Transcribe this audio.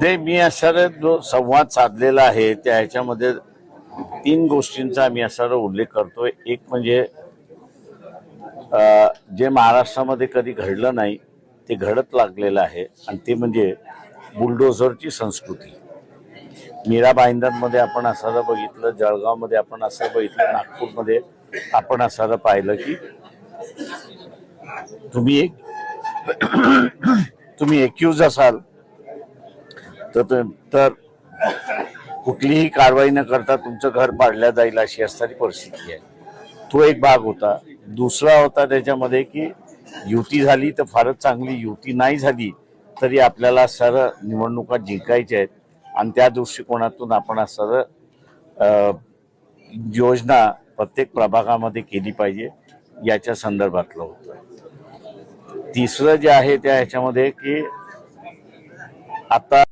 ते मी असा जो संवाद साधलेला आहे त्या ह्याच्यामध्ये तीन गोष्टींचा मी असा उल्लेख करतोय. एक म्हणजे जे महाराष्ट्रामध्ये कधी घडलं नाही ते घडत लागलेलं आहे आणि ते म्हणजे बुलडोझरची संस्कृती. मीरा भाईंदरमध्ये आपण असं बघितलं जळगावमध्ये आपण असं बघितलं नागपूरमध्ये आपण असं पाहिलं की तुम्ही एक तुम्ही एक्यूज असाल तर तर कुठलीही कारवाई न करता तुमचं घर पाडल्या जाईल अशी असणारी परिस्थिती आहे. तो एक भाग होता. दुसरा होता त्याच्यामध्ये की युती झाली तर फारच चांगली युती नाही झाली तरी आपल्याला सरळ निवडणुका जिंकायच्या आहेत. आणि त्या दृष्टिकोनातून आपण सरळ योजना प्रत्येक प्रभागामध्ये केली पाहिजे याच्या संदर्भातलं होतं. तिसरं जे आहे त्या ह्याच्यामध्ये की आता